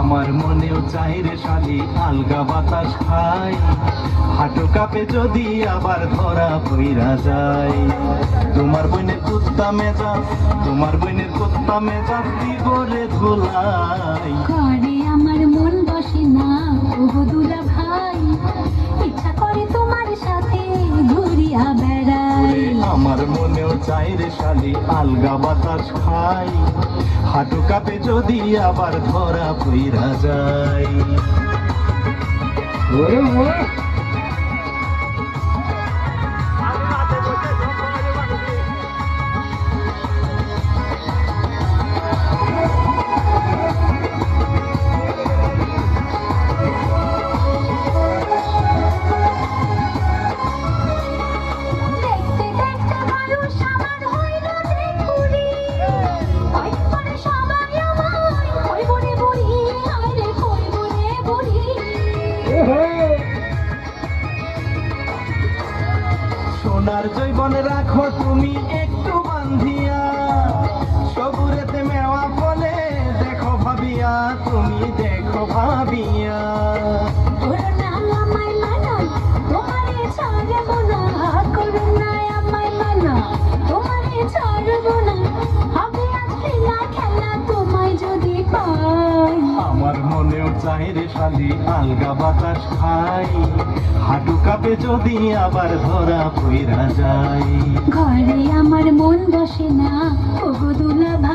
আমার মনেও চাই রে শালি, আলগা বাতাস খাই হাঁটু কাপে যদি আবার ধরা পইরা যায়। তোমার বইনে কুত্তা মেজা তোমার বোনের কুত্তা মেজাজ দিবরে ধুলাই চাই রে শালি আলগা বাতাস খাই। হাঁটু কাপে যদি আবার ধরা পইরা যায়। সোনার জৈবন রাখো তুমি একটু বান্ধিয়া। সবুরেতে মেওয়া ফলে দেখো ভাবিয়া তুমি দেখো ভাবিয়া। আমার মনেও চাই রে শালি আলগা বাতাস খাই। কাপে যদি আবার ধরা পইরা যায়। ঘরে আমার মন বসে না ওগো দুলা